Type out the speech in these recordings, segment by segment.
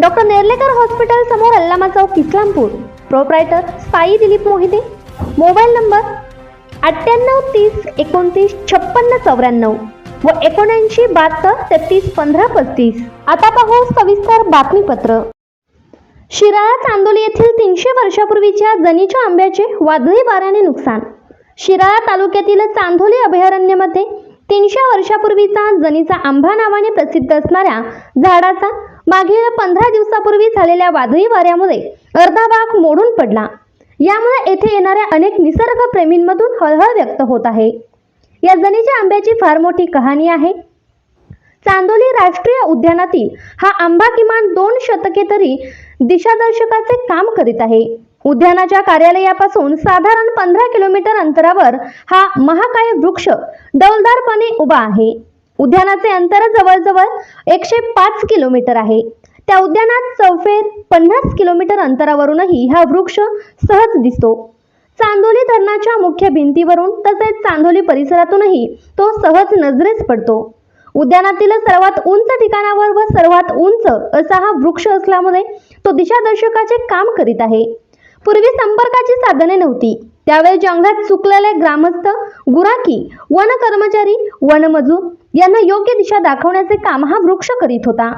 Doctor Nerlekar hospital समोर Allama Chowk Islampur. Proprietor Sai Dilip Mohite. Mobile number अठ्ठ्याण्णव तीस एकोणतीस छप्पन्न चौऱ्याण्णव व एकोणऐंशी बहात्तर तेहतीस पंधरा पस्तीस. आता पाहू सविस्तर बातमीपत्र. शिराळा चांदोली येथील तीनशे वर्षापूर्वीच्या जनीच्या आंब्याचे वादळी वाऱ्याने नुकसान. शिराळा तालुक्यातील चांदोली अभयारण्यामध्ये तीनशे वर्षापूर्वीचा जनीचा आंबा नावाने प्रसिद्ध असणाऱ्या झाडाचा मागील पंधरा दिवसापूर्वी झालेल्या वादळी वाऱ्यामुळे अर्धा भाग मोडून पडला. यामुळे येथे येणाऱ्या अनेक निसर्गप्रेमींमधून हळहळ व्यक्त होत आहे. या जनीच्या आंब्याची फार मोठी कहाणी आहे. चांदोली राष्ट्रीय उद्यानातील हा आंबा किमान दोन शतके तरी दिशादर्शकाचे काम करीत आहे. उद्यानाच्या कार्यालयापासून साधारण पंधरा किलोमीटर अंतरावर हा महाकाय वृक्ष डौलदारपणे उभा आहे. उद्यानाचे अंतर जवळजवळ एकशे पाच किलोमीटर आहे. त्या उद्यानात चौफेर पन्नास किलोमीटर अंतरावरूनही हा वृक्ष सहज दिसतो. चांदोली धरणाच्या मुख्य भिंतीवरून तसेच चांदोली परिसरातूनही तो सहज नजरेस पडतो. उद्यानातील सर्वात उंच ठिकाणावर व सर्वात उंच असा हा वृक्ष असल्यामुळे तो दिशादर्शकाचे काम करीत आहे. पूर्वी संपर्काची साधने नव्हती. त्यावेळी जंगलात चुकलेले ग्रामस्थ गुराखी वन कर्मचारी वनमजूर यांना योग्य दिशा दाखवण्याचे काम हा वृक्ष करीत होता.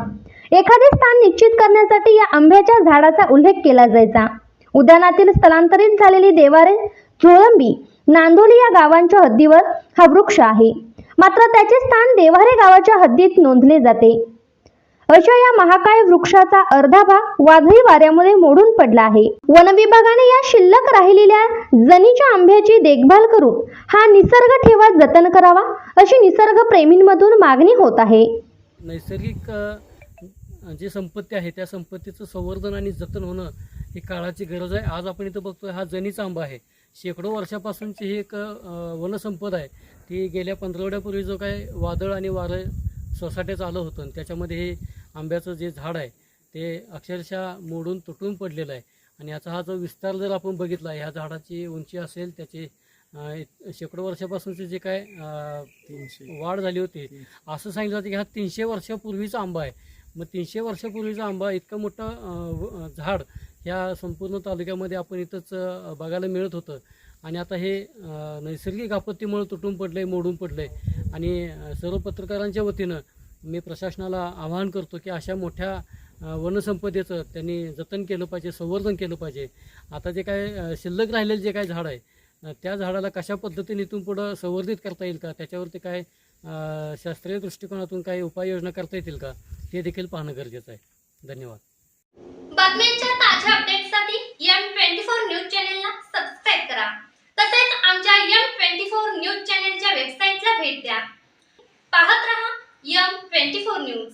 एखादे स्थान निश्चित करण्यासाठी या आंब्याच्या झाडाचा उल्लेख केला जायचा. उद्यानातील स्थलांतरित झालेली देवारे झोळंबी नांदोली या गावांच्या हद्दीवर हा वृक्ष आहे. मात्र त्याचे स्थान देवारे गावाच्या हद्दीत नोंदले जाते. अशा या महाकाय वृक्षाचा अर्धा भाग वादळी वाऱ्यामुळे मोडून पडला आहे. वन विभागाने या शिल्लक राहिलेल्या जनीच्या आंब्याची देखभाल करून हा निसर्ग ठेवा जतन करावा अशी निसर्ग प्रेमींमधून मागणी होत आहे. नैसर्गिक जी संपत्ती आहे त्या संपत्तीचं संवर्धन आणि जतन होणं ही काळाची गरज आहे. आज आपण इथं बघतोय हा जनीचा आंबा आहे. शेकडो वर्षापासूनची ही एक वनसंपद वनसंपदा आहे. ती गेल्या पंधरवड्यापूर्वी जो काय वादळ आणि वारं सोसाट्याचं आलं होतं आणि त्याच्यामध्ये हे आंब्याचं जे झाड आहे ते अक्षरशः मोडून तुटून पडलेलं आहे. आणि याचा हा जो विस्तार जर आपण बघितला ह्या झाडाची उंची असेल त्याची शेकडो वर्षापासूनचे जे काय वाढ झाली होती असं सांगितलं होतं की हा तीनशे वर्षापूर्वीचा आंबा आहे. मग तीनशे वर्षापूर्वीचा आंबा इतकं मोठं झाड ह्या संपूर्ण तालुक्यामध्ये आपण इथंच बघायला मिळत होतं. आणि आता हे नैसर्गिक आपत्तीमुळे तुटून पडलं आहे मोडून पडलं आहे आणि सर्व पत्रकारांच्या वतीनं मी प्रशासनाला आवाहन करतो की अशा मोठ्या वनसंपदेचं त्यांनी जतन केलं पाहिजे संवर्धन केलं पाहिजे. आता जे काय शिल्लक राहिलेलं जे काय झाड आहे त्या झाडाला कशा पद्धतीने इथून पुढं संवर्धित करता येईल का? त्याच्यावरती काय शास्त्रीय दृष्टिकोनातून काही उपाययोजना करता येतील का? ते देखील पाहणं गरजेचं आहे. धन्यवाद. बातम्यांच्या ताज्या अपडेट्ससाठी एम ट्वेंटी फोर न्यूज चॅनेलला सबस्क्राईब करा. तसेच आमच्या एम ट्वेंटी फोर न्यूज चॅनेलच्या वेबसाईटला भेट द्या. पाहत रहा यम ट्वेंटी फोर न्यूज